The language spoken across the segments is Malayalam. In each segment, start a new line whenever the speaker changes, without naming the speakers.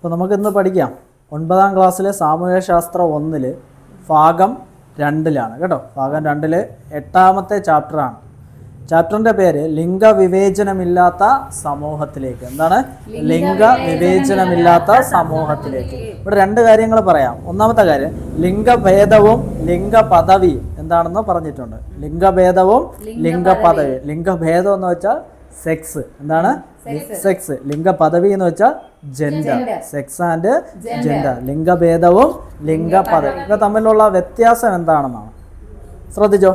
അപ്പോൾ നമുക്കിന്ന് പഠിക്കാം. ഒൻപതാം ക്ലാസ്സിലെ സാമൂഹ്യശാസ്ത്ര ഒന്നിൽ ഭാഗം രണ്ടിലാണ്. കേട്ടോ? ഭാഗം രണ്ടിൽ എട്ടാമത്തെ ചാപ്റ്ററാണ്. ചാപ്റ്ററിന്റെ പേര് ലിംഗവിവേചനമില്ലാത്ത സമൂഹത്തിലേക്ക്. എന്താണ്? ലിംഗ വിവേചനമില്ലാത്ത സമൂഹത്തിലേക്ക്. ഇവിടെ രണ്ട് കാര്യങ്ങൾ പറയാം. ഒന്നാമത്തെ കാര്യം ലിംഗഭേദവും ലിംഗപദവിയും എന്താണെന്ന് പറഞ്ഞിട്ടുണ്ട്. ലിംഗഭേദവും ലിംഗപദവി ലിംഗഭേദം എന്ന് വെച്ചാൽ സെക്സ്. എന്താണ്? സെക്സ്. ലിംഗ പദവി എന്ന് വെച്ചാൽ ജെൻഡർ സെക്സ് ആൻഡ് ജെൻഡർ ലിംഗഭേദവും ലിംഗപദവി. ഇവ തമ്മിലുള്ള വ്യത്യാസം എന്താണെന്നാണ്? ശ്രദ്ധിച്ചോ?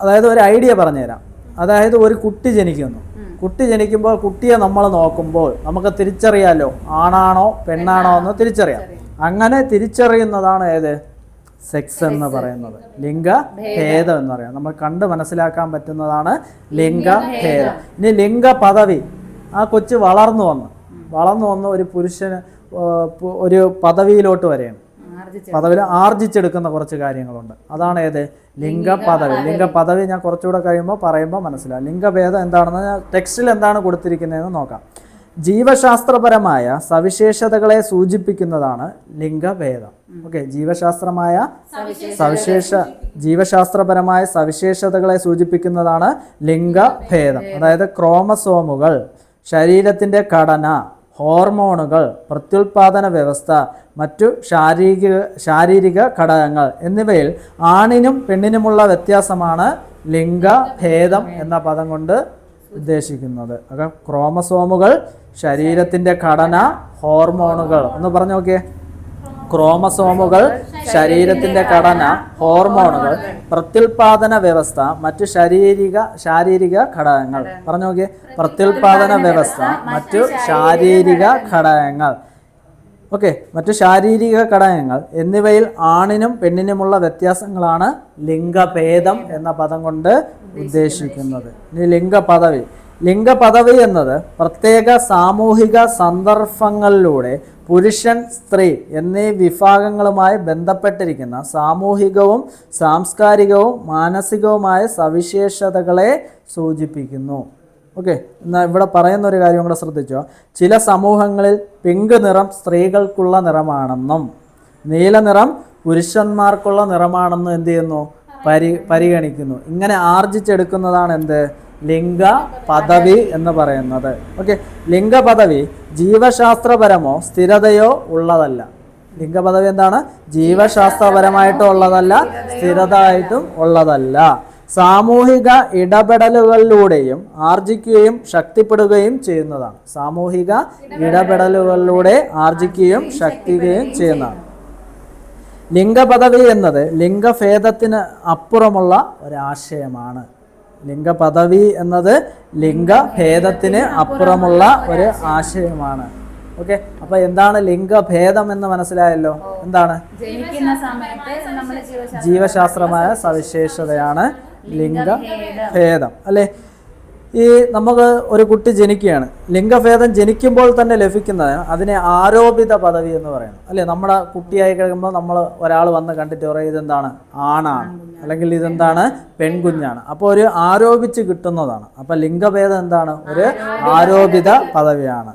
അതായത് ഒരു ഐഡിയ പറഞ്ഞുതരാം. അതായത് ഒരു കുട്ടി ജനിക്കുന്നു. കുട്ടി ജനിക്കുമ്പോൾ കുട്ടിയെ നമ്മൾ നോക്കുമ്പോൾ നമുക്ക് തിരിച്ചറിയാലോ? ആണാണോ പെണ്ണാണോ എന്ന് തിരിച്ചറിയാം. അങ്ങനെ തിരിച്ചറിയുന്നതാണ് ഏത്? സെക്സ് എന്ന് പറയുന്നത്. ലിംഗ ഭേദം എന്ന് പറയാം നമ്മൾ കണ്ട് മനസ്സിലാക്കാൻ പറ്റുന്നതാണ് ലിംഗ ഭേദം. ഇനി ലിംഗ പദവി. ആ കൊച്ചു വളർന്നു വന്ന്. വളർന്നു വന്ന് ഒരു പുരുഷന് ഒരു പദവിയിലോട്ട് വരെയാണ്. പദവിയിൽ ആർജിച്ചെടുക്കുന്ന കുറച്ച് കാര്യങ്ങളുണ്ട്. അതാണ് ഏത്? ലിംഗ പദവി. ലിംഗ പദവി ഞാൻ കുറച്ചുകൂടെ കഴിയുമ്പോൾ പറയുമ്പോൾ മനസ്സിലാവും. ലിംഗഭേദം എന്താണെന്ന് ഞാൻ ടെക്സ്റ്റിൽ എന്താണ് കൊടുത്തിരിക്കുന്നതെന്ന് നോക്കാം. ജീവശാസ്ത്രപരമായ സവിശേഷതകളെ സൂചിപ്പിക്കുന്നതാണ് ലിംഗഭേദം. ഓക്കെ ജീവശാസ്ത്രമായ സവിശേഷ ജീവശാസ്ത്രപരമായ സവിശേഷതകളെ സൂചിപ്പിക്കുന്നതാണ് ലിംഗഭേദം. അതായത് ക്രോമസോമുകൾ ശരീരത്തിന്റെ ഘടന ഹോർമോണുകൾ പ്രത്യുൽപാദന വ്യവസ്ഥ മറ്റു ശാരീരിക ശാരീരിക ഘടകങ്ങൾ എന്നിവയിൽ ആണിനും പെണ്ണിനുമുള്ള വ്യത്യാസമാണ് ലിംഗഭേദം എന്ന പദം കൊണ്ട് ഉദ്ദേശിക്കുന്നത്. ക്രോമസോമുകൾ ശരീരത്തിന്റെ ഘടന ഹോർമോണുകൾ. ഒന്ന് പറഞ്ഞു നോക്കിയേ. ക്രോമസോമുകൾ ശരീരത്തിന്റെ ഘടന ഹോർമോണുകൾ പ്രത്യുൽപാദന വ്യവസ്ഥ മറ്റു ശാരീരിക ശാരീരിക ഘടകങ്ങൾ. പറഞ്ഞു നോക്കിയേ. പ്രത്യുൽപാദന വ്യവസ്ഥ മറ്റു ശാരീരിക ഘടകങ്ങൾ. ഓക്കെ. മറ്റു ശാരീരിക ഘടകങ്ങൾ എന്നിവയിൽ ആണിനും പെണ്ണിനുമുള്ള വ്യത്യാസങ്ങളാണ് ലിംഗഭേദം എന്ന പദം കൊണ്ട് ഉദ്ദേശിക്കുന്നത്. ഇനി ലിംഗപദവി. ലിംഗപദവി എന്നത് പ്രത്യേക സാമൂഹിക സന്ദർഭങ്ങളിലൂടെ പുരുഷൻ സ്ത്രീ എന്നീ വിഭാഗങ്ങളുമായി ബന്ധപ്പെട്ടിരിക്കുന്ന സാമൂഹികവും സാംസ്കാരികവും മാനസികവുമായ സവിശേഷതകളെ സൂചിപ്പിക്കുന്നു. ഓക്കെ എന്നാൽ ഇവിടെ പറയുന്ന ഒരു കാര്യം കൂടെ ശ്രദ്ധിച്ചോ. ചില സമൂഹങ്ങളിൽ പിങ്ക് നിറം സ്ത്രീകൾക്കുള്ള നിറമാണെന്നും നീല നിറം പുരുഷന്മാർക്കുള്ള നിറമാണെന്നും എന്ത് ചെയ്യുന്നു? പരി പരിഗണിക്കുന്നു. ഇങ്ങനെ ആർജിച്ചെടുക്കുന്നതാണ് എന്ത്? ലിംഗ പദവി എന്ന് പറയുന്നത്. ഓക്കെ ലിംഗ പദവി ജീവശാസ്ത്രപരമോ സ്ഥിരതയോ ഉള്ളതല്ല. ലിംഗപദവി എന്താണ്? ജീവശാസ്ത്രപരമായിട്ടും ഉള്ളതല്ല സ്ഥിരതായിട്ടും ഉള്ളതല്ല. സാമൂഹിക ഇടപെടലുകളിലൂടെയും ആർജിക്കുകയും ശക്തിപ്പെടുകയും ചെയ്യുന്നതാണ്. സാമൂഹിക ഇടപെടലുകളിലൂടെ ആർജിക്കുകയും ശക്തിക്കുകയും ചെയ്യുന്നതാണ്. ലിംഗപദവി എന്നത് ലിംഗഭേദത്തിന് അപ്പുറമുള്ള ഒരാശയമാണ്. ലിംഗപദവി എന്നത് ലിംഗഭേദത്തിന് അപ്പുറമുള്ള ഒരു ആശയമാണ്. ഓക്കെ? അപ്പൊ എന്താണ് ലിംഗഭേദം എന്ന് മനസ്സിലായല്ലോ? എന്താണ്? ജീവശാസ്ത്രമായ സവിശേഷതയാണ് ലിംഗഭേദം. അല്ലേ? ഈ നമുക്ക് ഒരു കുട്ടി ജനിക്കുകയാണ്. ലിംഗഭേദം ജനിക്കുമ്പോൾ തന്നെ ലഭിക്കുന്നത് അതിനെ ആരോപിത പദവി എന്ന് പറയുന്നത് അല്ലേ? നമ്മുടെ കുട്ടിയായി കഴിയുമ്പോൾ നമ്മൾ ഒരാൾ വന്ന് കണ്ടിട്ട് പറയും ഇതെന്താണ്? ആണാണ്. അല്ലെങ്കിൽ ഇതെന്താണ്? പെൺകുഞ്ഞാണ്. അപ്പോൾ ഒരു ആരോപിച്ച് കിട്ടുന്നതാണ്. അപ്പോൾ ലിംഗഭേദം എന്താണ്? ഒരു ആരോപിത പദവിയാണ്.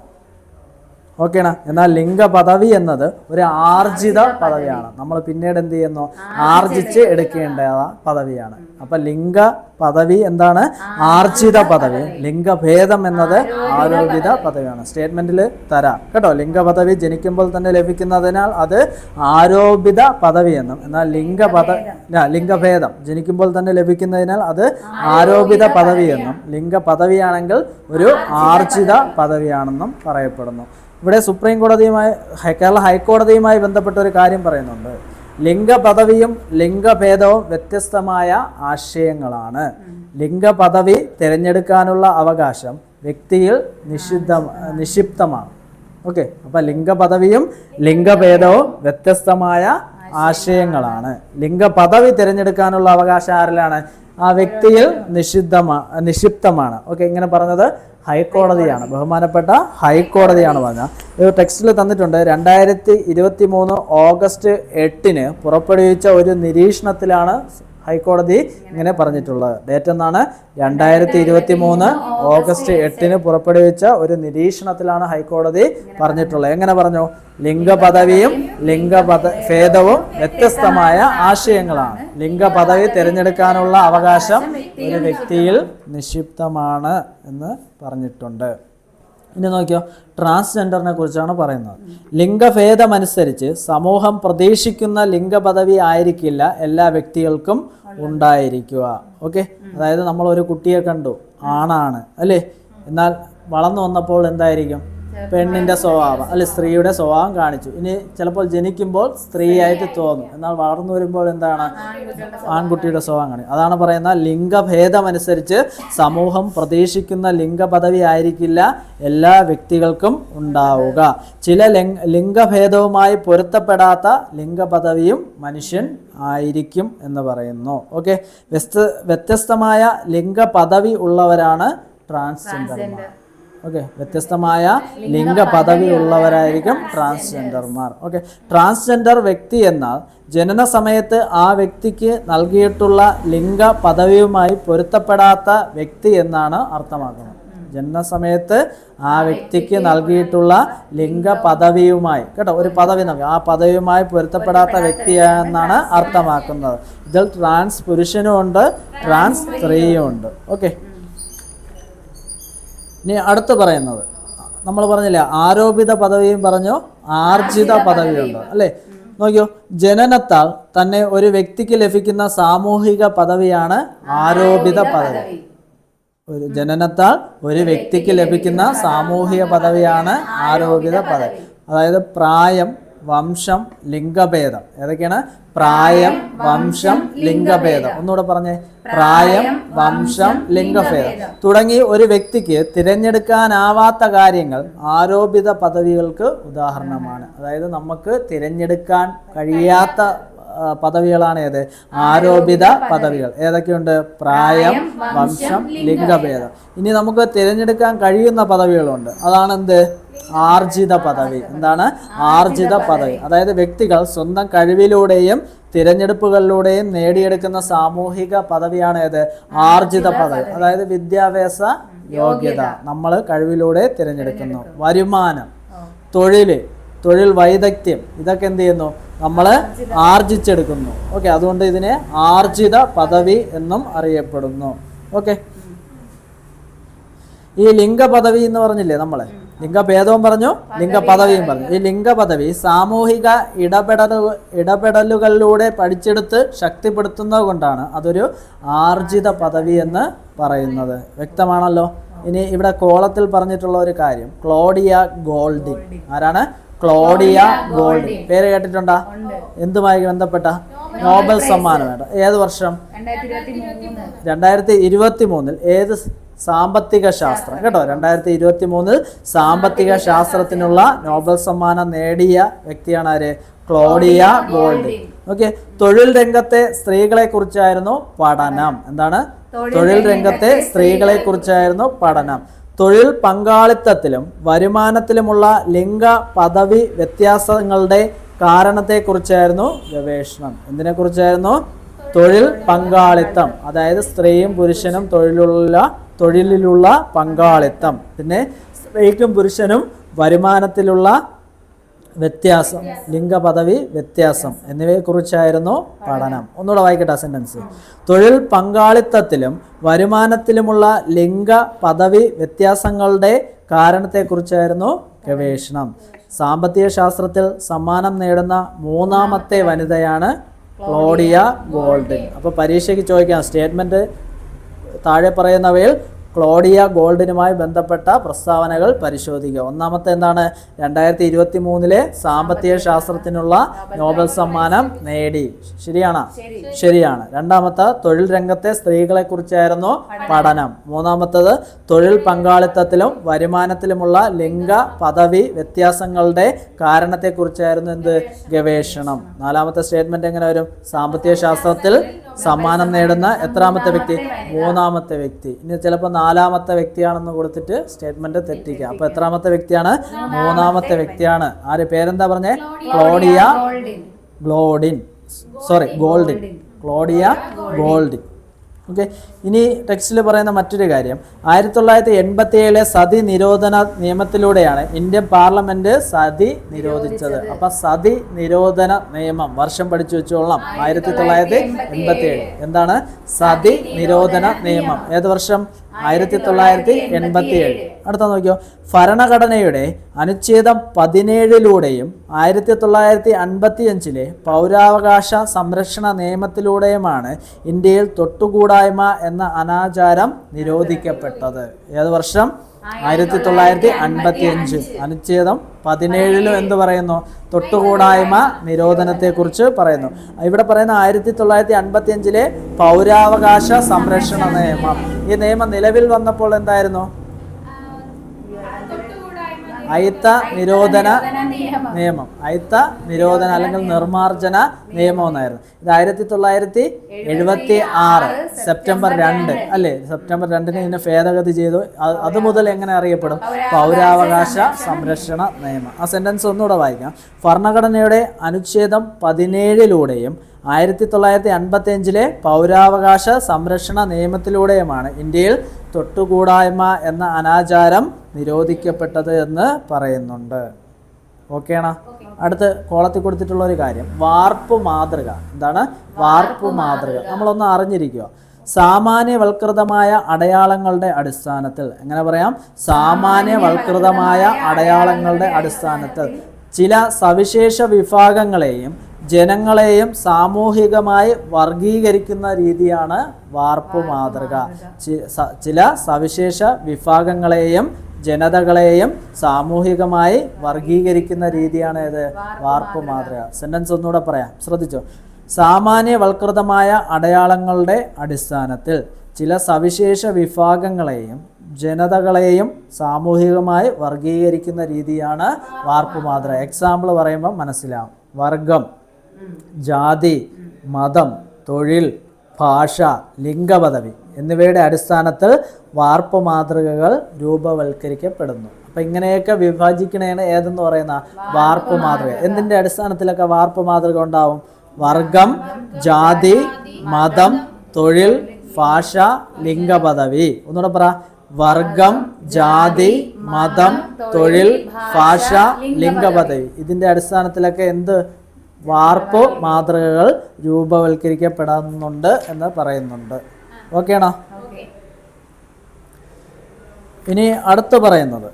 ഓക്കേണ എന്നാൽ ലിംഗ പദവി എന്നത് ഒരു ആർജിത പദവിയാണ്. നമ്മൾ പിന്നീട് എന്ത് ചെയ്യുന്നു? ആർജിച്ച് എടുക്കേണ്ട പദവിയാണ്. അപ്പൊ ലിംഗ പദവി എന്താണ്? ആർജിത പദവി. ലിംഗഭേദം എന്നത് ആരോപിത പദവിയാണ്. സ്റ്റേറ്റ്മെന്റിൽ തരാം. കേട്ടോ? ലിംഗ പദവി ജനിക്കുമ്പോൾ തന്നെ ലഭിക്കുന്നതിനാൽ അത് ആരോപിത പദവി എന്നും. എന്നാൽ ലിംഗ പദ ലിംഗഭേദം. ജനിക്കുമ്പോൾ തന്നെ ലഭിക്കുന്നതിനാൽ അത് ആരോപിത പദവി എന്നും. ലിംഗ പദവിയാണെങ്കിൽ ഒരു ആർജിത പദവിയാണെന്നും പറയപ്പെടുന്നു. ഇവിടെ സുപ്രീം കോടതിയുമായി കേരള ഹൈക്കോടതിയുമായി ബന്ധപ്പെട്ട ഒരു കാര്യം പറയുന്നുണ്ട്. ലിംഗപദവിയും ലിംഗഭേദവും വ്യത്യസ്തമായ ആശയങ്ങളാണ്. ലിംഗപദവി തിരഞ്ഞെടുക്കാനുള്ള അവകാശം വ്യക്തിയിൽ നിഷിദ്ധ നിക്ഷിപ്തമാണ്. ഓക്കെ അപ്പൊ ലിംഗപദവിയും ലിംഗഭേദവും വ്യത്യസ്തമായ ആശയങ്ങളാണ്. ലിംഗപദവി തിരഞ്ഞെടുക്കാനുള്ള അവകാശം ആരിലാണ്? ആ വ്യക്തിയിൽ നിഷിദ്ധമാ നിക്ഷിപ്തമാണ്. ഓക്കെ ഇങ്ങനെ പറഞ്ഞത് ഹൈക്കോടതിയാണ്. ബഹുമാനപ്പെട്ട ഹൈക്കോടതിയാണ് പറഞ്ഞത്. ഇത് ടെക്സ്റ്റിൽ തന്നിട്ടുണ്ട്. രണ്ടായിരത്തി ഇരുപത്തി മൂന്ന് ഓഗസ്റ്റ് എട്ടിന് പുറപ്പെടുവിച്ച ഒരു നിരീക്ഷണത്തിലാണ് ഹൈക്കോടതി ഇങ്ങനെ പറഞ്ഞിട്ടുള്ളത്. ഡേറ്റ് എന്നാണ് രണ്ടായിരത്തി ഇരുപത്തി മൂന്ന് ഓഗസ്റ്റ് എട്ടിന് പുറപ്പെടുവിച്ച ഒരു നിരീക്ഷണത്തിലാണ് ഹൈക്കോടതി പറഞ്ഞിട്ടുള്ളത്. എങ്ങനെ പറഞ്ഞു? ലിംഗപദവിയും ലിംഗപദ ഭേദവും വ്യത്യസ്തമായ ആശയങ്ങളാണ്. ലിംഗപദവി തിരഞ്ഞെടുക്കാനുള്ള അവകാശം ഒരു വ്യക്തിയിൽ നിക്ഷിപ്തമാണ് എന്ന് പറഞ്ഞിട്ടുണ്ട്. ഇനി നോക്കിയോ ട്രാൻസ്ജെൻഡറിനെ കുറിച്ചാണ് പറയുന്നത്. ലിംഗഭേദമനുസരിച്ച് സമൂഹം പ്രതീക്ഷിക്കുന്ന ലിംഗപദവി ആയിരിക്കില്ല എല്ലാ വ്യക്തികൾക്കും ഉണ്ടായിരിക്കുക. ഓക്കെ? അതായത് നമ്മൾ ഒരു കുട്ടിയെ കണ്ടു ആണാണ് അല്ലേ? എന്നാൽ വളർന്നു വന്നപ്പോൾ എന്തായിരിക്കും? പെണ്ണിന്റെ സ്വഭാവം അല്ലെ സ്ത്രീയുടെ സ്വഭാവം കാണിച്ചു. ഇനി ചിലപ്പോൾ ജനിക്കുമ്പോൾ സ്ത്രീയായിട്ട് തോന്നും. എന്നാൽ വളർന്നു വരുമ്പോൾ എന്താണ്? ആൺകുട്ടിയുടെ സ്വഭാവം കാണിക്കും. അതാണ് പറയുന്ന ലിംഗഭേദമനുസരിച്ച് സമൂഹം പ്രതീക്ഷിക്കുന്ന ലിംഗപദവി ആയിരിക്കില്ല എല്ലാ വ്യക്തികൾക്കും ഉണ്ടാവുക. ചില ലിംഗ ലിംഗഭേദവുമായി പൊരുത്തപ്പെടാത്ത ലിംഗപദവിയും മനുഷ്യൻ ആയിരിക്കും എന്ന് പറയുന്നു. ഓക്കെ? വ്യസ്ത വ്യത്യസ്തമായ ലിംഗപദവി ഉള്ളവരാണ് ട്രാൻസ്ജെൻഡർമാർ. ഓക്കെ വ്യത്യസ്തമായ ലിംഗ പദവി ഉള്ളവരായിരിക്കും ട്രാൻസ്ജെൻഡർമാർ. ഓക്കെ ട്രാൻസ്ജെൻഡർ വ്യക്തി എന്നാൽ ജനന സമയത്ത് ആ വ്യക്തിക്ക് നൽകിയിട്ടുള്ള ലിംഗ പദവിയുമായി പൊരുത്തപ്പെടാത്ത വ്യക്തി എന്നാണ് അർത്ഥമാക്കുന്നത്. ജനന സമയത്ത് ആ വ്യക്തിക്ക് നൽകിയിട്ടുള്ള ലിംഗ പദവിയുമായി കേട്ടോ ഒരു പദവി നൽകി ആ പദവിയുമായി പൊരുത്തപ്പെടാത്ത വ്യക്തിയാണെന്നാണ് അർത്ഥമാക്കുന്നത്. ഇതിൽ ട്രാൻസ് പുരുഷനും ഉണ്ട് ട്രാൻസ് സ്ത്രീയും ഉണ്ട്. ഓക്കെ ഇനി അടുത്ത് പറയുന്നത്. നമ്മൾ പറഞ്ഞില്ലേ ആരോപിത പദവിയും പറഞ്ഞു ആർജിത പദവിയുണ്ട്. അല്ലേ? നോക്കിയോ ജനനത്താൽ തന്നെ ഒരു വ്യക്തിക്ക് ലഭിക്കുന്ന സാമൂഹിക പദവിയാണ് ആരോപിത പദവി. ഒരു ജനനത്താൽ ഒരു വ്യക്തിക്ക് ലഭിക്കുന്ന സാമൂഹിക പദവിയാണ് ആരോപിത പദവി. അതായത് പ്രായം വംശം ലിംഗഭേദം. ഏതൊക്കെയാണ്? പ്രായം വംശം ലിംഗഭേദം. ഒന്നുകൂടെ പറഞ്ഞേ. പ്രായം വംശം ലിംഗഭേദം. തുടങ്ങി ഒരു വ്യക്തിക്ക് തിരഞ്ഞെടുക്കാനാവാത്ത കാര്യങ്ങൾ ആരോപിത പദവികൾക്ക് ഉദാഹരണമാണ്. അതായത് നമുക്ക് തിരഞ്ഞെടുക്കാൻ കഴിയാത്ത പദവികളാണ് ഏത്? ആരോപിത പദവികൾ. ഏതൊക്കെയുണ്ട്? പ്രായം വംശം ലിംഗഭേദം. ഇനി നമുക്ക് തിരഞ്ഞെടുക്കാൻ കഴിയുന്ന പദവികളുണ്ട്. അതാണ് എന്ത് ആർജിത പദവി. എന്താണ്? ആർജിത പദവി. അതായത് വ്യക്തികൾ സ്വന്തം കഴിവിലൂടെയും തിരഞ്ഞെടുപ്പുകളിലൂടെയും നേടിയെടുക്കുന്ന സാമൂഹിക പദവിയാണ് ഏത് ആർജിത പദവി. അതായത് വിദ്യാഭ്യാസ യോഗ്യത നമ്മൾ കഴിവിലൂടെ തിരഞ്ഞെടുക്കുന്നു. വരുമാനം തൊഴിൽ തൊഴിൽ വൈദഗ്ധ്യം ഇതൊക്കെ എന്ത് ചെയ്യുന്നു? നമ്മൾ ആർജിച്ചെടുക്കുന്നു. ഓക്കെ അതുകൊണ്ട് ഇതിനെ ആർജിത പദവി എന്നും അറിയപ്പെടുന്നു. ഓക്കെ. ഈ ലിംഗ പദവി എന്ന് പറഞ്ഞില്ലേ നമ്മൾ? ലിംഗഭേദവും പറഞ്ഞു ലിംഗപദവിയും പറഞ്ഞു. ഈ ലിംഗപദവി സാമൂഹിക ഇടപെടൽ ഇടപെടലുകളിലൂടെ പഠിച്ചെടുത്ത് ശക്തിപ്പെടുത്തുന്നത് കൊണ്ടാണ് അതൊരു ആർജിത പദവി എന്ന് പറയുന്നത്. വ്യക്തമാണല്ലോ? ഇനി ഇവിടെ കോളത്തിൽ പറഞ്ഞിട്ടുള്ള ഒരു കാര്യം. Claudia Goldin. ആരാണ്? Claudia Goldin. പേര് കേട്ടിട്ടുണ്ടോ? എന്തുമായി ബന്ധപ്പെട്ട? നോബൽ സമ്മാനം വേണ്ട ഏത് വർഷം?
രണ്ടായിരത്തി ഇരുപത്തി മൂന്ന്
മൂന്നിൽ ഏത് സാമ്പത്തിക ശാസ്ത്രം. കേട്ടോ? രണ്ടായിരത്തി ഇരുപത്തി മൂന്നിൽ സാമ്പത്തിക ശാസ്ത്രത്തിനുള്ള നോബൽ സമ്മാനം നേടിയ വ്യക്തിയാണ് ആര്? Claudia Gold okay. തൊഴിൽ രംഗത്തെ സ്ത്രീകളെ കുറിച്ചായിരുന്നു പഠനം. എന്താണ്? തൊഴിൽ രംഗത്തെ സ്ത്രീകളെ കുറിച്ചായിരുന്നു പഠനം. തൊഴിൽ പങ്കാളിത്തത്തിലും വരുമാനത്തിലുമുള്ള ലിംഗ പദവി വ്യത്യാസങ്ങളുടെ കാരണത്തെക്കുറിച്ചായിരുന്നു ഗവേഷണം. എന്തിനെക്കുറിച്ചായിരുന്നു? തൊഴിൽ പങ്കാളിത്തം. അതായത് സ്ത്രീയും പുരുഷനും തൊഴിലുള്ള തൊഴിലിലുള്ള പങ്കാളിത്തം. പിന്നെ സ്ത്രീക്കും പുരുഷനും വരുമാനത്തിലുള്ള വ്യത്യാസം ലിംഗപദവി വ്യത്യാസം എന്നിവയെക്കുറിച്ചായിരുന്നു പഠനം. ഒന്നുകൂടെ വായിക്കട്ടെ സെന്റൻസ് തൊഴിൽ പങ്കാളിത്തത്തിലും വരുമാനത്തിലുമുള്ള ലിംഗ പദവി വ്യത്യാസങ്ങളുടെ കാരണത്തെക്കുറിച്ചായിരുന്നു ഗവേഷണം. സാമ്പത്തിക ശാസ്ത്രത്തിൽ സമ്മാനം നേടുന്ന മൂന്നാമത്തെ വനിതയാണ് ക്ലോഡിയ ഗോൾഡൻ. അപ്പോൾ പരീക്ഷയ്ക്ക് ചോദിക്കാം സ്റ്റേറ്റ്മെന്റ് താഴെ പറയുന്നവയിൽ ക്ലോഡിയ ഗോൾഡിനുമായി ബന്ധപ്പെട്ട പ്രസ്താവനകൾ പരിശോധിക്കുക. ഒന്നാമത്തെ എന്താണ്? രണ്ടായിരത്തി ഇരുപത്തി മൂന്നിലെ സാമ്പത്തിക ശാസ്ത്രത്തിനുള്ള നോബൽ സമ്മാനം നേടി. ശരിയാണോ? ശരിയാണ്. രണ്ടാമത്തെ തൊഴിൽ രംഗത്തെ സ്ത്രീകളെ കുറിച്ചായിരുന്നു പഠനം. മൂന്നാമത്തത് തൊഴിൽ പങ്കാളിത്തത്തിലും വരുമാനത്തിലുമുള്ള ലിംഗ പദവി വ്യത്യാസങ്ങളുടെ കാരണത്തെക്കുറിച്ചായിരുന്നു എന്ത്? ഗവേഷണം. നാലാമത്തെ സ്റ്റേറ്റ്മെന്റ് എങ്ങനെ വരും? സാമ്പത്തിക ശാസ്ത്രത്തിൽ സമ്മാനം നേടുന്ന എത്രാമത്തെ വ്യക്തി? മൂന്നാമത്തെ വ്യക്തി. ഇനി ചിലപ്പോൾ നാലാമത്തെ വ്യക്തിയാണെന്ന് കൊടുത്തിട്ട് സ്റ്റേറ്റ്മെന്റ് തെറ്റിക്കുക. അപ്പൊ എത്രാമത്തെ വ്യക്തിയാണ്? മൂന്നാമത്തെ വ്യക്തിയാണ്. ആര്? പേരെന്താ പറഞ്ഞേ? Claudia
Goldin.
Goldin sorry Goldin. Claudia Goldin okay ഇനി ടെക്സ്റ്റിൽ പറയുന്ന മറ്റൊരു കാര്യം. ആയിരത്തി തൊള്ളായിരത്തി എൺപത്തി ഏഴിലെ സതി നിരോധന നിയമത്തിലൂടെയാണ് ഇന്ത്യൻ പാർലമെന്റ് സതി നിരോധിച്ചത്. അപ്പൊ സതി നിരോധന നിയമം വർഷം പഠിച്ചു വെച്ചോളാം. ആയിരത്തി തൊള്ളായിരത്തി എൺപത്തി ഏഴ് എന്താണ്? സതി നിരോധന നിയമം. ഏത് വർഷം? ആയിരത്തി തൊള്ളായിരത്തി എൺപത്തി ഏഴ് അടുത്ത നോക്കിയോ. ഭരണഘടനയുടെ അനുച്ഛേദം പതിനേഴിലൂടെയും ആയിരത്തി തൊള്ളായിരത്തി അൻപത്തി അഞ്ചിലെ പൗരാവകാശ സംരക്ഷണ നിയമത്തിലൂടെയുമാണ് ഇന്ത്യയിൽ തൊട്ടുകൂടായ്മ എന്ന അനാചാരം നിരോധിക്കപ്പെട്ടത്. ഏത് വർഷം? ആയിരത്തി തൊള്ളായിരത്തി അൻപത്തി അഞ്ച് അനുച്ഛേദം പതിനേഴിലും എന്ത് പറയുന്നു? തൊട്ടുകൂടായ്മ നിരോധനത്തെക്കുറിച്ച് പറയുന്നു. ഇവിടെ പറയുന്ന ആയിരത്തി തൊള്ളായിരത്തി അൻപത്തി അഞ്ചിലെ പൗരാവകാശ സംരക്ഷണ നിയമം. ഈ നിയമം നിലവിൽ വന്നപ്പോൾ എന്തായിരുന്നു? അയിത്ത നിരോധന
നിയമം.
അയിത്ത നിരോധന അല്ലെങ്കിൽ നിർമാർജന നിയമം എന്നായിരുന്നു. ഇത് ആയിരത്തി തൊള്ളായിരത്തി എഴുപത്തി ആറ് സെപ്റ്റംബർ രണ്ട്. അല്ലേ? സെപ്റ്റംബർ രണ്ടിന് ഇതിനെ ഭേദഗതി ചെയ്തു. അത് മുതൽ എങ്ങനെ അറിയപ്പെടും? പൗരാവകാശ സംരക്ഷണ നിയമം. ആ സെന്റൻസ് ഒന്നുകൂടെ വായിക്കാം. ഭരണഘടനയുടെ അനുച്ഛേദം പതിനേഴിലൂടെയും ആയിരത്തി തൊള്ളായിരത്തി അൻപത്തി അഞ്ചിലെ പൗരാവകാശ സംരക്ഷണ നിയമത്തിലൂടെയുമാണ് ഇന്ത്യയിൽ തൊട്ടുകൂടായ്മ എന്ന അനാചാരം നിരോധിക്കപ്പെട്ടത് എന്ന് പറയുന്നുണ്ട്. ഓക്കെയാണോ അടുത്ത് കോളത്തിൽ കൊടുത്തിട്ടുള്ള ഒരു കാര്യം. വാർപ്പ് മാതൃക. എന്താണ്? വാർപ്പ് മാതൃക. നമ്മളൊന്ന് അറിഞ്ഞിരിക്കുക. സാമാന്യവൽകൃതമായ അടയാളങ്ങളുടെ അടിസ്ഥാനത്തിൽ. എങ്ങനെ പറയാം? സാമാന്യവൽകൃതമായ അടയാളങ്ങളുടെ അടിസ്ഥാനത്തിൽ. ചില സവിശേഷ വിഭാഗങ്ങളെയും ജനങ്ങളെയും സാമൂഹികമായി വർഗീകരിക്കുന്ന രീതിയാണ് വാർപ്പ് മാതൃക. ചില സവിശേഷ വിഭാഗങ്ങളെയും ജനതകളെയും സാമൂഹികമായി വർഗീകരിക്കുന്ന രീതിയാണ് ഇത് വാർപ്പ് മാതൃക. സെന്റൻസ് ഒന്നുകൂടെ പറയാം. ശ്രദ്ധിച്ചോ? സാമാന്യവൽകൃതമായ അടയാളങ്ങളുടെ അടിസ്ഥാനത്തിൽ ചില സവിശേഷ വിഭാഗങ്ങളെയും ജനതകളെയും സാമൂഹികമായി വർഗീകരിക്കുന്ന രീതിയാണ് വാർപ്പ് മാതൃക. എക്സാമ്പിൾ പറയുമ്പോൾ മനസ്സിലാവും. വർഗം. ജാതി മതം തൊഴിൽ ഭാഷ ലിംഗപദവി എന്നിവയുടെ അടിസ്ഥാനത്തിൽ വാർപ്പ് മാതൃകകൾ രൂപവൽക്കരിക്കപ്പെടുന്നു. അപ്പൊ ഇങ്ങനെയൊക്കെ വിഭജിക്കണേണ് ഏതെന്ന് പറയുന്ന വാർപ്പ് മാതൃക. എന്തിന്റെ അടിസ്ഥാനത്തിലൊക്കെ വാർപ്പ് മാതൃക ഉണ്ടാവും? വർഗം ജാതി മതം തൊഴിൽ ഭാഷ ലിംഗപദവി. ഒന്നുകൂടെ പറ. വർഗം ജാതി മതം തൊഴിൽ ഭാഷ ലിംഗപദവി. ഇതിന്റെ അടിസ്ഥാനത്തിലൊക്കെ എന്ത് വാർപ്പ് മാതൃകകൾ രൂപവൽക്കരിക്കപ്പെടുന്നുണ്ട് എന്ന് പറയുന്നുണ്ട്. ഓക്കെയാണോ
ഓക്കെ
ഇനി അടുത്ത് പറയുന്നത്.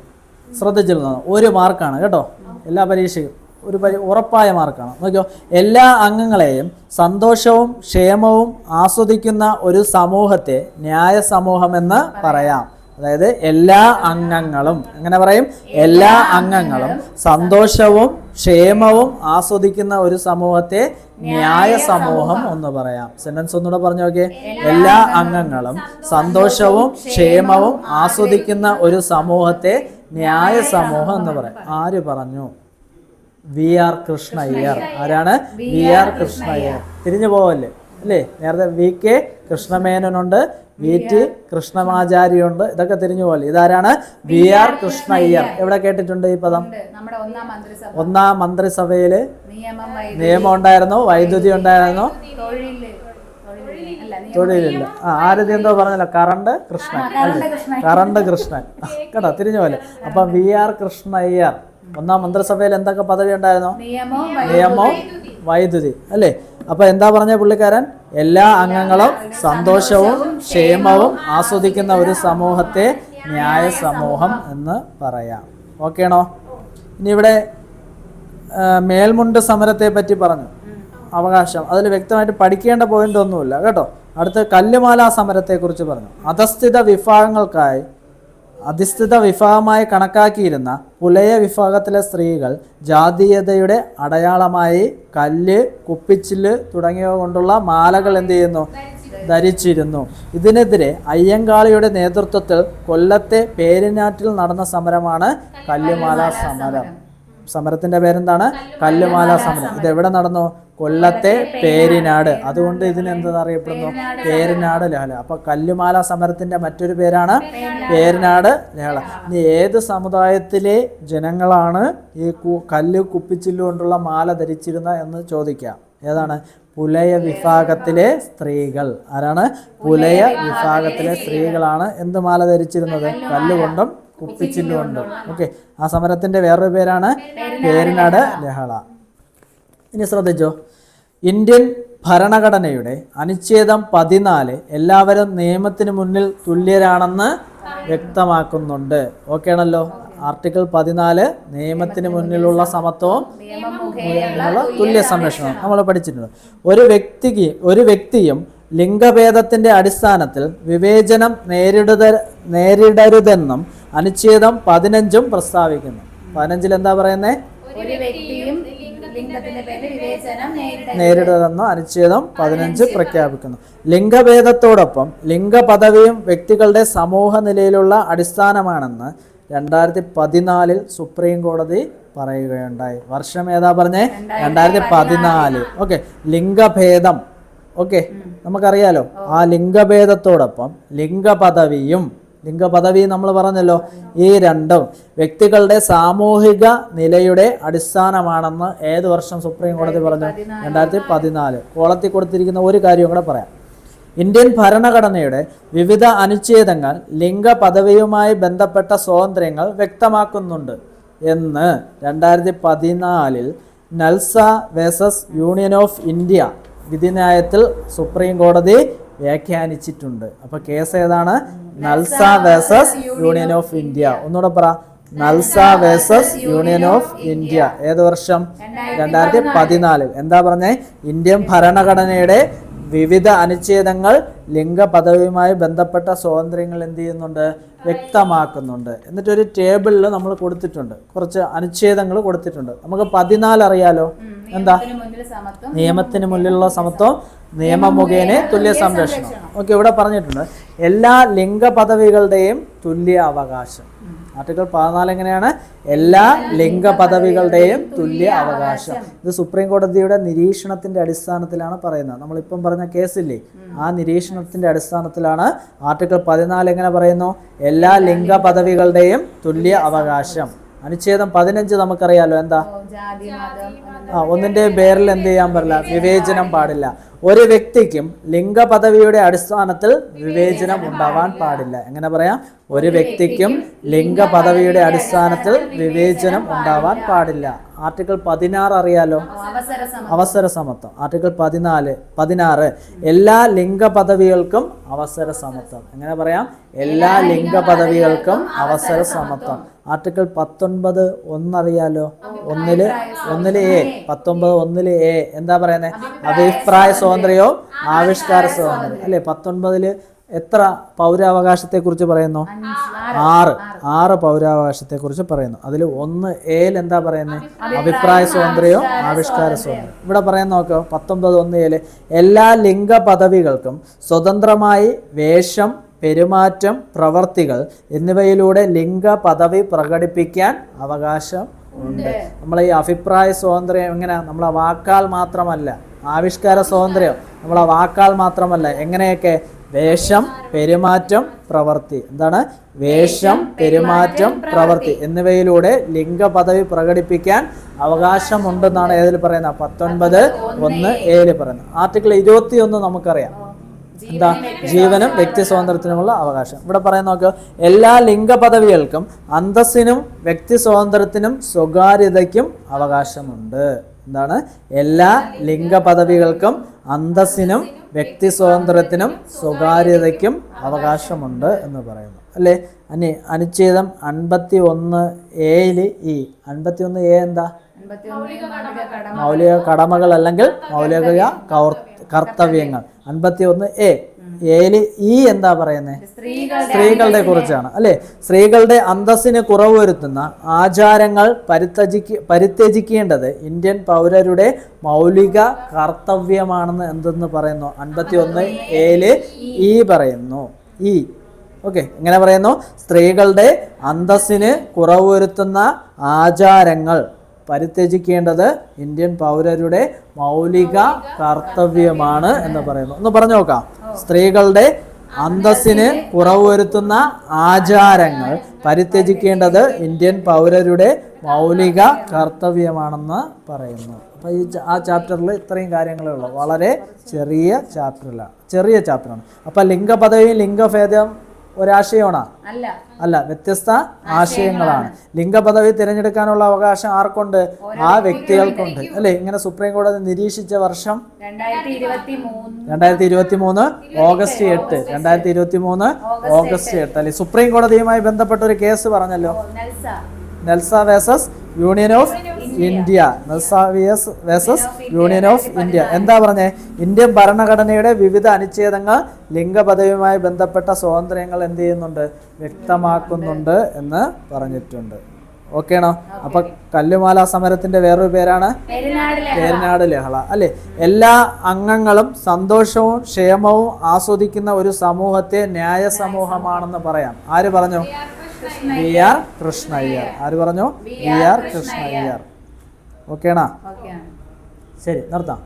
ശ്രദ്ധിച്ചിരുന്നത് ഒരു മാർക്കാണ് കേട്ടോ. എല്ലാ പരീക്ഷയും. ഒരു പരി ഉറപ്പായ മാർക്കാണ്. നോക്കിയോ? എല്ലാ അംഗങ്ങളെയും സന്തോഷവും ക്ഷേമവും ആസ്വദിക്കുന്ന ഒരു സമൂഹത്തെ ന്യായ സമൂഹമെന്ന് പറയാം. അതായത് എല്ലാ അംഗങ്ങളും. എങ്ങനെ പറയും? എല്ലാ അംഗങ്ങളും സന്തോഷവും ക്ഷേമവും ആസ്വദിക്കുന്ന ഒരു സമൂഹത്തെ ന്യായ സമൂഹം എന്ന് പറയാം. സെന്റൻസ് ഒന്നുകൂടെ പറഞ്ഞു നോക്കിയേ. എല്ലാ അംഗങ്ങളും സന്തോഷവും ക്ഷേമവും ആസ്വദിക്കുന്ന ഒരു സമൂഹത്തെ ന്യായ സമൂഹം എന്ന് പറയാം. ആര് പറഞ്ഞു? V R Krishna Iyer. ആരാണ്? V R Krishna Iyer. തിരിഞ്ഞു പോവല്ലേ? അല്ലേ? നേരത്തെ വി കെ കൃഷ്ണമേനോനുണ്ട് വി ടി കൃഷ്ണമാചാര്യുണ്ട് ഇതൊക്കെ തിരിഞ്ഞു പോലെ ഇതാരാണ്? വി ആർ കൃഷ്ണ അയ്യർ എവിടെ കേട്ടിട്ടുണ്ട് ഈ പദം?
ഒന്നാം മന്ത്രിസഭ.
ഒന്നാം മന്ത്രിസഭയിൽ
നിയമം
ഉണ്ടായിരുന്നു വൈദ്യുതി ഉണ്ടായിരുന്നു. തൊഴിലില്ല ആ ആരതി എന്തോ പറഞ്ഞല്ലോ? കറണ്ട് കൃഷ്ണൻ. കറണ്ട് കൃഷ്ണൻ. കേട്ടോ തിരിഞ്ഞു പോലെ അപ്പൊ വി ആർ കൃഷ്ണ അയ്യർ ഒന്നാം മന്ത്രിസഭയിൽ എന്തൊക്കെ പദവി ഉണ്ടായിരുന്നു?
നിയമവും
നിയമം വൈദ്യുതി അല്ലേ? അപ്പൊ എന്താ പറഞ്ഞ പുള്ളിക്കാരൻ? എല്ലാ അംഗങ്ങളും സന്തോഷവും ക്ഷേമവും ആസ്വദിക്കുന്ന ഒരു സമൂഹത്തെ ന്യായ സമൂഹം എന്ന് പറയാം. ഓക്കെയാണോ ഇനി ഇവിടെ മേൽമുണ്ട് സമരത്തെ പറ്റി പറഞ്ഞു. അവകാശം. അതിൽ വ്യക്തമായിട്ട് പഠിക്കേണ്ട പോയിന്റ് ഒന്നുമില്ല കേട്ടോ? അടുത്ത കല്ലുമാല സമരത്തെക്കുറിച്ച് പറഞ്ഞു. അധസ്ഥിത വിഭാഗങ്ങൾക്കായി അധിഷ്ഠിത വിഭാഗമായി കണക്കാക്കിയിരുന്ന പുലയ വിഭാഗത്തിലെ സ്ത്രീകൾ ജാതീയതയുടെ അടയാളമായി കല്ല് കുപ്പിച്ചിൽ തുടങ്ങിയവ കൊണ്ടുള്ള മാലകൾ എന്ത് ചെയ്യുന്നു? ധരിച്ചിരുന്നു. ഇതിനെതിരെ അയ്യങ്കാളിയുടെ നേതൃത്വത്തിൽ കൊല്ലത്തെ പേരിനാറ്റിൽ നടന്ന സമരമാണ് കല്ലുമാല സമരം. സമരത്തിന്റെ പേരെന്താണ്? കല്ലുമാല സമരം. ഇത് എവിടെ നടന്നു? കൊല്ലത്തെ പേരിനാട്. അതുകൊണ്ട് ഇതിന് എന്താ അറിയപ്പെടുന്നു? പേരിനാട് ലഹള അപ്പൊ കല്ലുമാല സമരത്തിന്റെ മറ്റൊരു പേരാണ് പേരിനാട്. ലഹള ഇനി ഏത് സമുദായത്തിലെ ജനങ്ങളാണ് ഈ കല്ല് കുപ്പിച്ചില്ലുകൊണ്ടുള്ള മാല ധരിച്ചിരുന്ന എന്ന് ചോദിക്കാം. ഏതാണ്? പുലയ വിഭാഗത്തിലെ സ്ത്രീകൾ. ആരാണ്? പുലയ വിഭാഗത്തിലെ സ്ത്രീകളാണ് എന്ത് മാല ധരിച്ചിരുന്നത്? കല്ലുകൊണ്ടും കുപ്പിച്ചില്ലുകൊണ്ടും ഓക്കെ. ആ സമരത്തിന്റെ വേറൊരു പേരാണ് പേരിനാട് ലഹള ഇനി ശ്രദ്ധിച്ചോ? ഇന്ത്യൻ ഭരണഘടനയുടെ അനുച്ഛേദം പതിനാല് എല്ലാവരും നിയമത്തിന് മുന്നിൽ തുല്യരാണെന്ന് വ്യക്തമാക്കുന്നുണ്ട്. ഓക്കെ ആണല്ലോ ആർട്ടിക്കിൾ പതിനാല് നിയമത്തിന് മുന്നിലുള്ള സമത്വവും തുല്യ സംരക്ഷണം നമ്മൾ പഠിച്ചിട്ടുണ്ട്. ഒരു വ്യക്തിക്ക് ഒരു വ്യക്തിയും ലിംഗഭേദത്തിന്റെ അടിസ്ഥാനത്തിൽ വിവേചനം നേരിടുത നേരിടരുതെന്നും അനുച്ഛേദം പതിനഞ്ചും പ്രസ്താവിക്കുന്നു. പതിനഞ്ചിൽ എന്താ പറയുന്നത്
വിവേചനം
അനുച്ഛേദം പതിനഞ്ച് പ്രഖ്യാപിക്കുന്നു. ലിംഗഭേദത്തോടൊപ്പം ലിംഗപദവിയും വ്യക്തികളുടെ സമൂഹ നിലയിലുള്ള അടിസ്ഥാനമാണെന്ന് രണ്ടായിരത്തി പതിനാലിൽ സുപ്രീം കോടതി പറയുകയുണ്ടായി. വർഷം ഏതാ പറഞ്ഞേ? രണ്ടായിരത്തി പതിനാല് ഓക്കെ. ലിംഗഭേദം. ഓക്കെ. നമുക്കറിയാലോ. ആ ലിംഗഭേദത്തോടൊപ്പം ലിംഗപദവിയും ലിംഗപദവി നമ്മൾ പറഞ്ഞല്ലോ. ഈ രണ്ടും വ്യക്തികളുടെ സാമൂഹിക നിലയുടെ അടിസ്ഥാനമാണെന്ന് ഏത് വർഷം സുപ്രീം കോടതി പറഞ്ഞു? രണ്ടായിരത്തി പതിനാല്. കോളത്തിൽ കൊടുത്തിരിക്കുന്ന ഒരു കാര്യം കൂടെ പറയാം. ഇന്ത്യൻ ഭരണഘടനയുടെ വിവിധ അനുച്ഛേദങ്ങൾ ലിംഗപദവിയുമായി ബന്ധപ്പെട്ട സ്വാതന്ത്ര്യങ്ങൾ വ്യക്തമാക്കുന്നുണ്ട് എന്ന് രണ്ടായിരത്തി പതിനാലിൽ NALSA versus union of India വിധിന്യായത്തിൽ supreme കോടതി വ്യാഖ്യാനിച്ചിട്ടുണ്ട്. അപ്പൊ കേസ് ഏതാണ്? NALSA versus union of India ഒന്നുകൂടെ പറ. NALSA versus union of India ഏത് വർഷം? രണ്ടായിരത്തി പതിനാലിൽ എന്താ പറഞ്ഞേ? ഇന്ത്യൻ ഭരണഘടനയുടെ വിവിധ അനുച്ഛേദങ്ങൾ ലിംഗപദവിയുമായി ബന്ധപ്പെട്ട സ്വാതന്ത്ര്യങ്ങൾ എന്ത് ചെയ്യുന്നുണ്ട്? വ്യക്തമാക്കുന്നുണ്ട്. എന്നിട്ട് ഒരു ടേബിളിൽ നമ്മൾ കൊടുത്തിട്ടുണ്ട്. കുറച്ച് അനുച്ഛേദങ്ങൾ കൊടുത്തിട്ടുണ്ട്. നമുക്ക് പതിനാല് അറിയാലോ? എന്താ?
നിയമത്തിന്
മുന്നിലുള്ള സമത്വം നിയമം മുഖേന തുല്യ സംരക്ഷണം. ഓക്കെ ഇവിടെ പറഞ്ഞിട്ടുണ്ട്. എല്ലാ ലിംഗപദവികളുടെയും തുല്യ അവകാശം. ആർട്ടിക്കിൾ പതിനാല് എങ്ങനെയാണ്? എല്ലാ ലിംഗ പദവികളുടെയും തുല്യ അവകാശം. ഇത് സുപ്രീം കോടതിയുടെ നിരീക്ഷണത്തിന്റെ അടിസ്ഥാനത്തിലാണ് പറയുന്നത്. നമ്മളിപ്പം പറഞ്ഞ കേസില്ലേ ആ നിരീക്ഷണത്തിന്റെ അടിസ്ഥാനത്തിലാണ് ആർട്ടിക്കിൾ പതിനാല് എങ്ങനെ പറയുന്നു? എല്ലാ ലിംഗ പദവികളുടെയും തുല്യ അവകാശം. അനുച്ഛേദം പതിനഞ്ച് നമുക്കറിയാലോ എന്താ? ആ ഒന്നിന്റെയും പേരിൽ എന്ത് ചെയ്യാൻ പാടില്ല? വിവേചനം പാടില്ല. ഒരു വ്യക്തിക്കും ലിംഗപദവിയുടെ അടിസ്ഥാനത്തിൽ വിവേചനം ഉണ്ടാവാൻ പാടില്ല. എങ്ങനെ പറയാം? ഒരു വ്യക്തിക്കും ലിംഗപദവിയുടെ അടിസ്ഥാനത്തിൽ വിവേചനം ഉണ്ടാവാൻ പാടില്ല. ആർട്ടിക്കിൾ പതിനാറ് അറിയാലോ?
അവസര സമത്വം
ആർട്ടിക്കിൾ പതിനാല് പതിനാറ്. എല്ലാ ലിംഗപദവികൾക്കും അവസര സമത്വം എങ്ങനെ പറയാം? എല്ലാ ലിംഗപദവികൾക്കും അവസര സമത്വം ആർട്ടിക്കിൾ പത്തൊൻപത് ഒന്നറിയാലോ? ഒന്നിൽ ഒന്നിൽ എ. പത്തൊമ്പത് ഒന്നിൽ എ. എന്താ പറയുന്നത് അഭിപ്രായ സ്വാതന്ത്ര്യവും ആവിഷ്കാര സ്വാതന്ത്ര്യം. അല്ലേ? പത്തൊൻപതിൽ എത്ര പൗരാവകാശത്തെ കുറിച്ച് പറയുന്നു ആറ്. ആറ്. പൗരാവകാശത്തെ കുറിച്ച് പറയുന്നു. അതിൽ ഒന്ന് എയിൽ എന്താ പറയുന്നത് അഭിപ്രായ സ്വാതന്ത്ര്യവും ആവിഷ്കാര സ്വാതന്ത്ര്യം. ഇവിടെ പറയാൻ നോക്കോ. പത്തൊമ്പത് ഒന്ന് ഏൽ എല്ലാ ലിംഗ പദവികൾക്കും സ്വതന്ത്രമായി വേഷം പെരുമാറ്റം പ്രവർത്തികൾ എന്നിവയിലൂടെ ലിംഗ പദവി പ്രകടിപ്പിക്കാൻ അവകാശം ഉണ്ട്. നമ്മളെ ഈ അഭിപ്രായ സ്വാതന്ത്ര്യം എങ്ങനെ നമ്മളെ വാക്കാൽ മാത്രമല്ല ആവിഷ്കാര സ്വാതന്ത്ര്യം നമ്മളെ വാക്കാൽ മാത്രമല്ല എങ്ങനെയൊക്കെ? വേഷം പെരുമാറ്റം പ്രവർത്തി. എന്താണ്? വേഷം പെരുമാറ്റം പ്രവർത്തി എന്നിവയിലൂടെ ലിംഗ പദവി പ്രകടിപ്പിക്കാൻ അവകാശമുണ്ടെന്നാണ് ഏതിൽ പറയുന്നത്? പത്തൊൻപത് ഒന്ന് ഏഴിൽ പറയുന്നത്. ആർട്ടിക്കിൾ ഇരുപത്തി ഒന്ന് നമുക്കറിയാം. എന്താ? ജീവനും വ്യക്തി സ്വാതന്ത്ര്യത്തിനുമുള്ള അവകാശം. ഇവിടെ പറയുന്ന നോക്കുക എല്ലാ ലിംഗപദവികൾക്കും അന്തസ്സിനും വ്യക്തി സ്വാതന്ത്ര്യത്തിനും സ്വകാര്യതയ്ക്കും അവകാശമുണ്ട്. എന്താണ്? എല്ലാ ലിംഗപദവികൾക്കും അന്തസ്സിനും വ്യക്തി സ്വാതന്ത്ര്യത്തിനും സ്വകാര്യതയ്ക്കും അവകാശമുണ്ട് എന്ന് പറയുന്നു. അല്ലേ? അനി അനുച്ഛേദം അൻപത്തി ഒന്ന് എയിൽ ഈ അൻപത്തി ഒന്ന് എ എന്താ?
മൗലിക
കടമകൾ അല്ലെങ്കിൽ മൗലിക കൗർ- കർത്തവ്യങ്ങൾ. അൻപത്തി ഒന്ന് എ. ഏലി ഈ എന്താ പറയുന്നത് സ്ത്രീകളുടെ കുറിച്ചാണ്. അല്ലെ? സ്ത്രീകളുടെ അന്തസ്സിന് കുറവ് വരുത്തുന്ന ആചാരങ്ങൾ പരിത്യജിക്ക പരിത്യജിക്കേണ്ടത് ഇന്ത്യൻ പൗരരുടെ മൗലിക കർത്തവ്യമാണെന്ന് എന്തെന്ന് പറയുന്നു? അൻപത്തി ഒന്ന് ഏൽ ഈ പറയുന്നു. ഈ. ഓക്കെ. ഇങ്ങനെ പറയുന്നു? സ്ത്രീകളുടെ അന്തസ്സിന് കുറവ് വരുത്തുന്ന ആചാരങ്ങൾ. പരിത്യജിക്കേണ്ടത് ഇന്ത്യൻ പൗരരുടെ മൗലിക കർത്തവ്യമാണ് എന്ന് പറയുന്നു. ഒന്ന് പറഞ്ഞു നോക്കാം. സ്ത്രീകളുടെ അന്തസ്സിന് കുറവ് വരുത്തുന്ന ആചാരങ്ങൾ പരിത്യജിക്കേണ്ടത് ഇന്ത്യൻ പൗരരുടെ മൗലിക കർത്തവ്യമാണെന്ന് പറയുന്നു. അപ്പോൾ ഈ ആ ചാപ്റ്ററിൽ ഇത്രയും കാര്യങ്ങളേ ഉള്ളൂ. വളരെ ചെറിയ ചാപ്റ്ററിലാണ്. ചെറിയ ചാപ്റ്ററാണ്. അപ്പോൾ ലിംഗപദവിയും ലിംഗഭേദം ഒരാശയമാണോ.
അല്ല.
വ്യത്യസ്ത ആശയങ്ങളാണ്. ലിംഗപദവി തിരഞ്ഞെടുക്കാനുള്ള അവകാശം ആർക്കുണ്ട്? ആ വ്യക്തികൾക്കുണ്ട്. അല്ലെ? ഇങ്ങനെ സുപ്രീം കോടതി നിരീക്ഷിച്ച വർഷം
രണ്ടായിരത്തി ഇരുപത്തി മൂന്ന്
ഓഗസ്റ്റ് എട്ട്. രണ്ടായിരത്തി ഇരുപത്തി മൂന്ന് ഓഗസ്റ്റ് എട്ട്. അല്ലെ? സുപ്രീം കോടതിയുമായി ബന്ധപ്പെട്ട ഒരു കേസ് പറഞ്ഞല്ലോ.
NALSA.
NALSA versus union of India മെസ്സാവിയസ് versus union of India എന്താ പറഞ്ഞേ? ഇന്ത്യൻ ഭരണഘടനയുടെ വിവിധ അനുച്ഛേദങ്ങൾ ലിംഗപദവിയുമായി ബന്ധപ്പെട്ട സ്വാതന്ത്ര്യങ്ങൾ എന്ത് ചെയ്യുന്നുണ്ട്? വ്യക്തമാക്കുന്നുണ്ട് എന്ന് പറഞ്ഞിട്ടുണ്ട്. ഓക്കേണോ അപ്പൊ കല്ലുമാല സമരത്തിന്റെ വേറൊരു പേരാണ്? പേരിനാട് ലഹള അല്ലെ? എല്ലാ അംഗങ്ങളും സന്തോഷവും ക്ഷേമവും ആസ്വദിക്കുന്ന ഒരു സമൂഹത്തെ ന്യായ സമൂഹമാണെന്ന് പറയാം. ആര് പറഞ്ഞു? B R Krishna Iyer. ആര് പറഞ്ഞു? B R Krishna Iyer. ഓക്കേണാ? ശരി നിർത്താം.